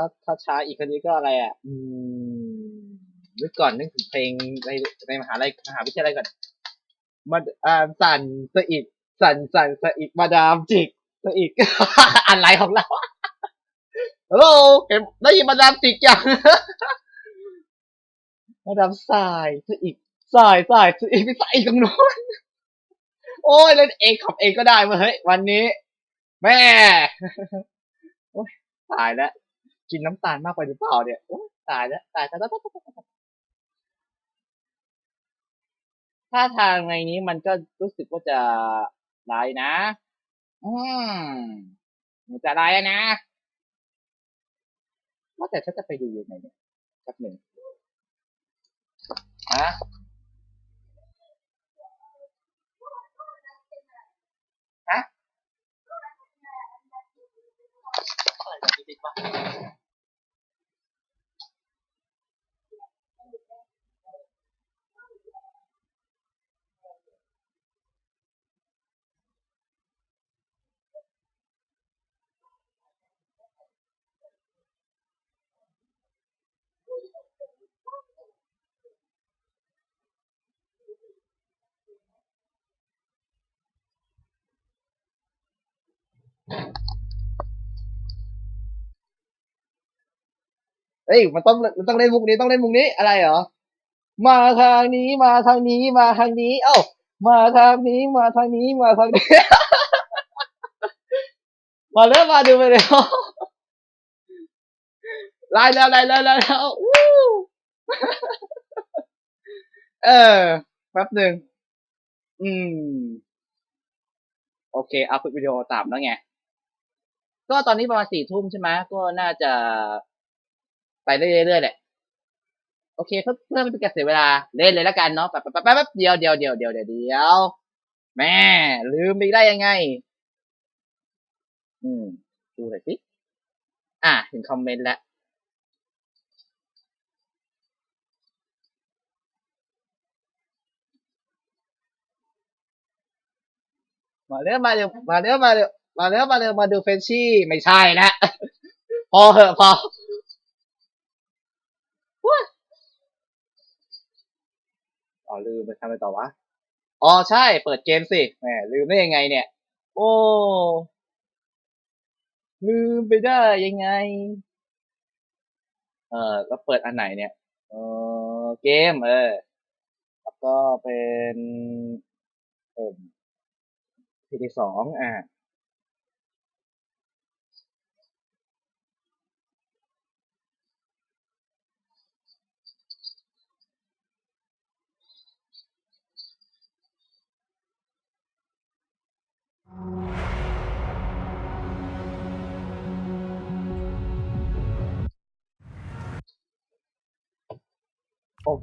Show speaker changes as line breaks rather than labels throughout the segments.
ถ้าถ้าช้าอีกคนนี้ก็อะไรอะ อืมนึกก่อนนึกถึงเพลงในในมหาลัยมหาวิทยาลัยก่อนมาอ่าสันสะอิดสันสันสะอิดมาดามจิกสะอิดอะไรของเราฮัลโหลเห็นได้ยินมาดามจิกยังมาดามสายสะอิดสายสายสะอิดไปสายอีกตรงโน้นโอ้ยเล่นเองขับเองก็ได้มาเฮ้ยวันนี้ แม่โอ้ยตายแล้ว กินน้ำตาลมากไปหรือเปล่าเนี่ยโอ้ตายแล้วตายตายตายถ้าทางในนี้มันก็รู้สึกว่าจะร้ายนะ อืมมันจะร้ายนะว่าแต่ฉันจะไปดูยังไงเนี่ยสักหนึ่งฮะฮะอะไรแบบนี้ดิวะ เฮ้ยมันต้องมันต้องเล่นมุกนี้ต้องเล่นมุกนี้อะไรเหรอ มาทางนี้มาทางนี้มาทางนี้ เอ้า มาทางนี้มาทางนี้มาทางนี้ มาเริ่มมาดูไปแล้วไล่แล้วไล่แล้วไล่แล้ววู้เออแป๊บหนึ่งอืม โอเคเอาคลิปวิดีโอตามแล้วไง ก็ตอนนี้ประมาณสี่ทุ่มใช่ไหมก็น่าจะไปเรื่อยๆแหละโอเค เพื่อเพื่อไม่เป็นการเสียเวลาเล่นเลยแล้วกันเนาะแป๊บแป๊บแป๊บเดียวเดียวเดียวเดียวเดียวเดียวแม่ลืมไปได้ยังไง อืมดูหน่อยสิอะเห็นคอมเมนต์แล้วมาเร็วมาเร็วมาเร็วมาเร็ว มาเร็วมาเร็วมาดูเฟรนชี่ไม่ใช่แล้วพอเหอะพอว้าอ๋อลืมไปทำอะไรต่อวะ อ๋อใช่ เปิดเกมสิแหมลืมได้ยังไงเนี่ย โอ้ ลืมไปได้ยังไง เออแล้วเปิดอันไหนเนี่ยเออเกม เออ แล้วก็เป็นเอ่อพีที่สองอ่า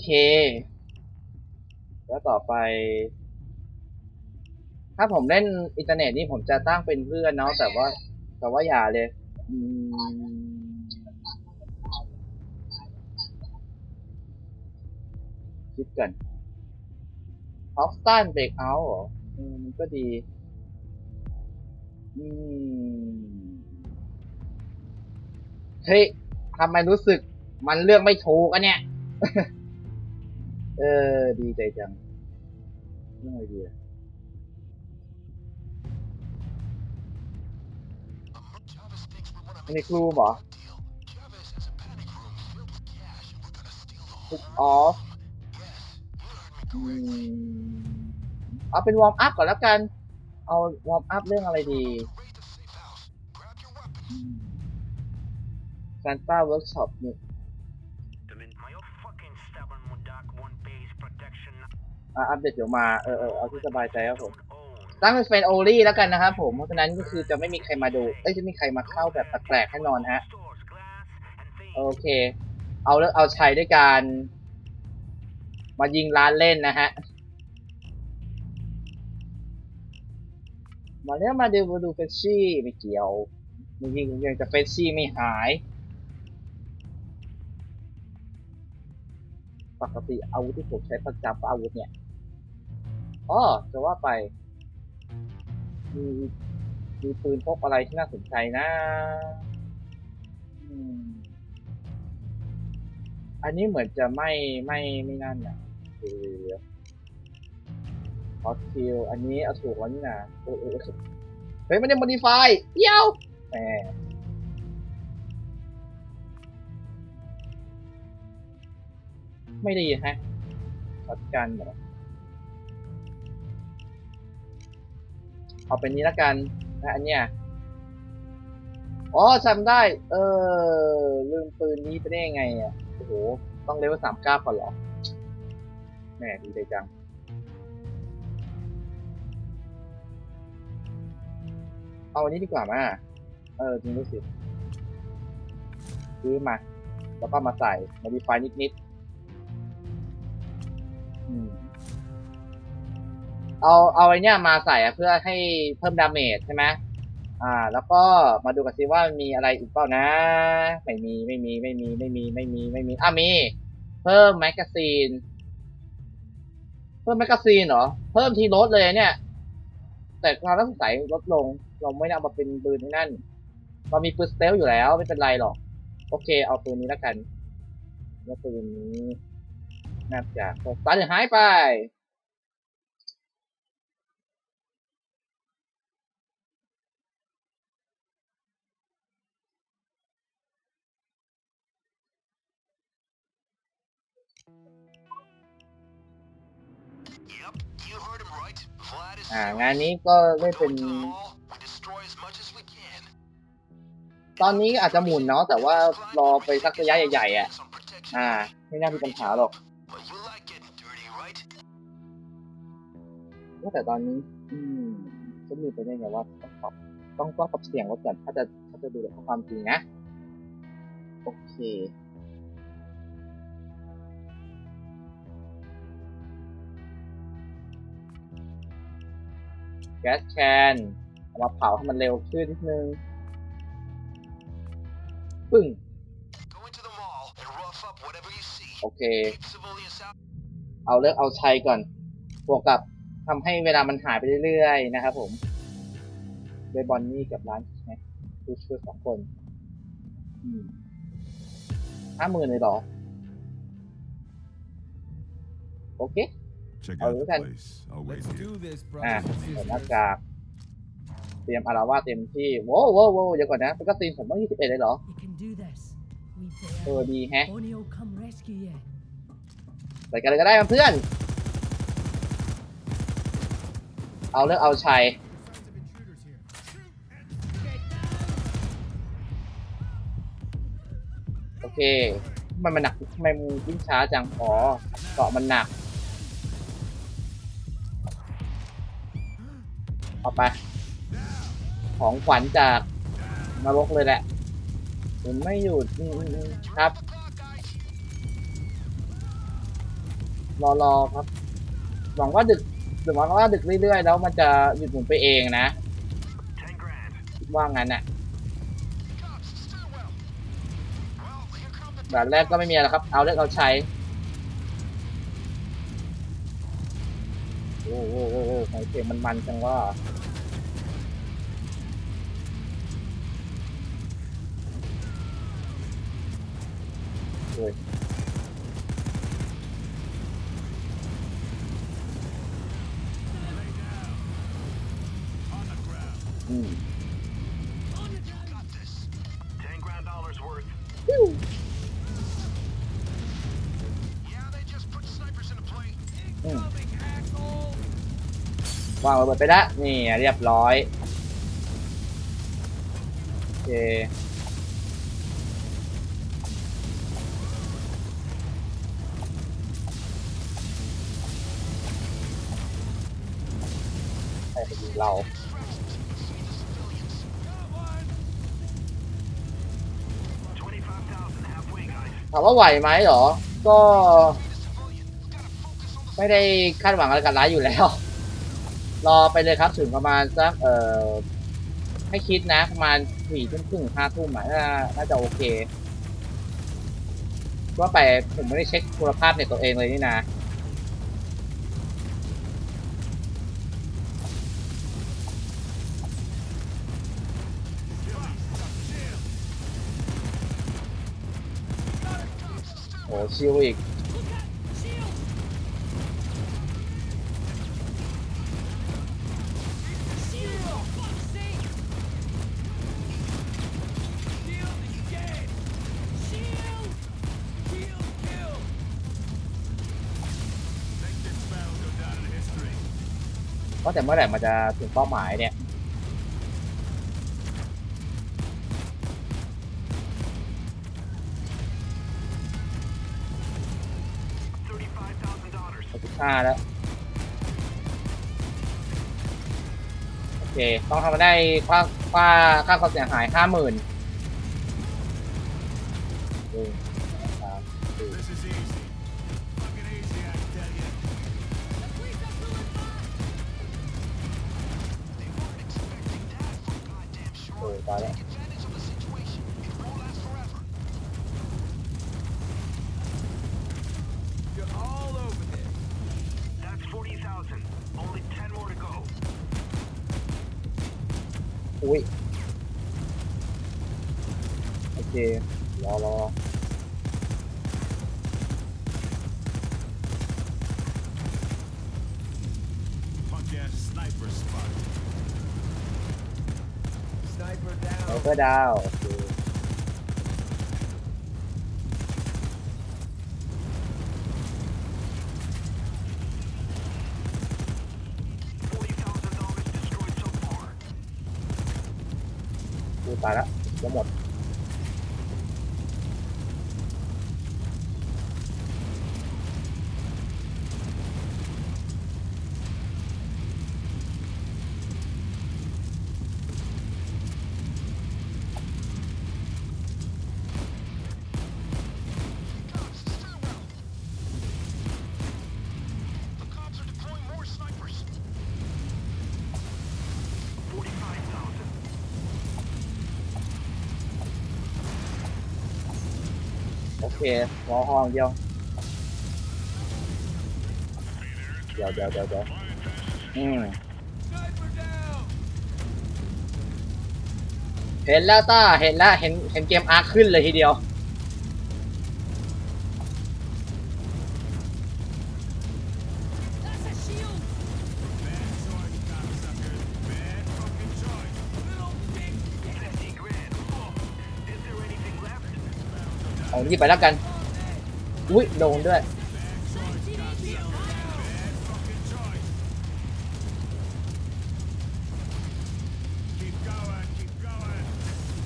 เค แล้วต่อไป ถ้าผมเล่นอินเทอร์เน็ตนี่ผมจะตั้งเป็นเพื่อนเนาะแต่ว่า แต่ว่าอย่าเลยอืมคิดกันออฟตันเบรกเอาเหรอมันก็ดี อืม เฮ้ยทำไมรู้สึกมันเลือกไม่ถูกอะเนี่ย เออ ดีใจจังเรื่องอะไรดีอะอันนี้ครูเหรอทุกออฟอืมเอาเป็นวอร์มอัพก่อนแล้วกัน เอาวอร์มอัพเรื่องอะไรดีการต้าเวิร์กช็อปนี่ อะอัปเดตเดี๋ยวมา เออเออเอาที่สบายใจครับผมตั้งเป็นเฟนโอลี่แล้วกันนะครับผมเพราะฉะนั้นก็คือจะไม่มีใครมาดูเอ้ยจะมีใครมาเข้าแบบแปลกๆแน่นอนฮะโอเค เอาเลิกเอาชัยด้วยการ มายิงร้านเล่นนะฮะมาเนี้ยมาดูมาดูเฟชชี่ไม่เกี่ยวมึงยิงยังจะเฟชชี่ไม่หาย ปกติอาวุธที่ผมใช้ประจำอาวุธเนี่ย อ๋อจะว่าไป มีมีปืนพกอะไรที่น่าสนใจนะอันนี้เหมือนจะไม่ไม่ไม่นั่นนะคือพอคิวอันนี้เอาถูกแล้วนี่นะโอ้โอ้โอ้เฮ้ยไม่ได้ modify เดี๋ยวแหมไม่ดีฮะช็อตกันเหรอ เอาเป็นนี้ละกันนะอันเนี้ยอ๋อจำได้ เออลืมปืนนี้ไปได้ยังไงอะโอ้โห ต้องเลเวลสามเก้าก่อนหรอแหมดีใจจังเอาอันนี้ดีกว่ามาเออจริงด้วยสิซื้อมา แล้วก็มาใส่ modify นิดๆ เอาเอาไอเนี้ยมาใส่อะเพื่อให้เพิ่มดาเมจใช่ไหมอ่า แล้วก็มาดูกันสิว่ามีอะไรอีกเปล่านะ ไม่มีไม่มีไม่มีไม่มีไม่มีไม่มีอะมี เพิ่มแมกกาซีน เพิ่มแมกกาซีนเหรอ เพิ่มทีลดเลยเนี่ย แต่ความน่าสงสัยลดลง เราไม่ได้เอามาเป็นปืนที่นั่น เรามีปืนสเตลอยู่แล้วไม่เป็นไรหรอก โอเค เอาปืนนี้แล้วกันแล้วปืนนี้น่าจะสตาร์ทหายไป อ่างานนี้ก็ได้เป็น
Go to the mall. We destroy as much as we can.
ตอนนี้อาจจะหมุนเนาะแต่ว่ารอไปสักระยะใหญ่ๆอะ
Some protection.
อ่า ไม่น่ามีปัญหาหรอก
But you like getting dirty, right?
แต่ตอนนี้ อืมจะมีไปได้ไงว่าต้องปรับต้องต้องปรับเสียงลดก่อนถ้าจะถ้าจะดูแบบความจริงนะ โอเค ก๊สแคนเอามาเผาให้มันเร็วขึ้นนิดนึง ปึ้ง
Go into the mall and rough up whatever you see.
โอเค
Keep civilians out.
เอาเลิกเอาชัยก่อน บวกกับทำให้เวลามันหายไปเรื่อยๆ นะครับผมโดยบอนนี่กับร้านใช่ไหมคือช่วยสองคนห้าหมื่นเลยเหรอ โอเค
Check
Oh,
out the
okay.
place. I'll wait
Let's
here.
do this,
อะ
brothers and
ใส่หน้า
sisters.
กาก เตรียมอาราวาสเต็มที่โว้วโว้วโว้วเดี๋ยวก่อนนะเป็นกซีนผมต้องยี่สิบเอ็ดเลยเหรอ
You can do this. We
เออ
bear.
ดีแฮะ
Oni will come rescue you.
ใส่กันเลยก็ได้ครับเพื่อน เอาเลิกเอาชัยโอเคทำไมันมันหนักทำไมมันวิ่งช้าจังอ๋อเกาะมันหนัก เอาไป ของขวัญจากนรกเลยแหละผมไม่หยุดครับ รอรอครับ หวังว่าดึกหวังว่าดึกเรื่อยๆ แล้วมันจะหยุดหมุนไปเองนะว่างั้นน่ะ
Cops, Stillwell. Well, here come the
ด่านแรกก็ไม่มีอะไรครับ เอาเลือกเอาใช้ โอ้โหโอ้โหโอ้โหเสียงมันมันจังว่าโอ้ยอืม วางระเบิดไปล้วนี่เรียบร้อยโอเคใครไปยิงเราถามว่าไหวไหมหรอ ก็ ไม่ได้คาดหวังอะไรกับร้ายอยู่แล้ว รอไปเลยครับถึงประมาณสักเอ่อให้คิดนะประมาณสี่ทุ่มครึ่งห้าทุ่มอะน่าน่าจะโอเคว่าไปผมไม่ได้เช็คคุณภาพในตัวเองเลยนี่นะโอ้ชิวอีก ว่าแต่เมื่อไหร่มันจะถึงเป้าหมายเนี่ย หกสิบห้าแล้ว โอเค ต้องทำมาได้ค่าค่าค่าความเสียหายห้าหมื่น โอ้ยตายแล้ว
You're all over this.
That's forty thousand. Only ten more to go.
อุ้ย โอเค รอรอ
Punk ass sniper spot. Sniper
ไน
down.
เปอร์ดาวดูตายละจะหมด เครอห้องเดียว เดี๋ยวเดี๋ยวเดี๋ยวเดี๋ยวอืมเห็นแล้วต้าเห็นแล้วเห็นเห็นเกมอาร์คขึ้นเลยทีเดียว เอานี่ไปแล้วกัน อุ้ยโดนด้วย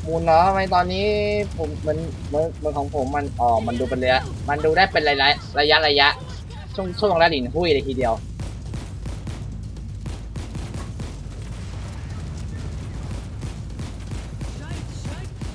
มูลเนาะทำไมตอนนี้ผมมันมือนมือนของผมมันอ๋อมันดูเป็นระยะมันดูได้เป็นระยะระยะระยะช่วงช่วงระดิ่งหุ้ยเลยทีเดียว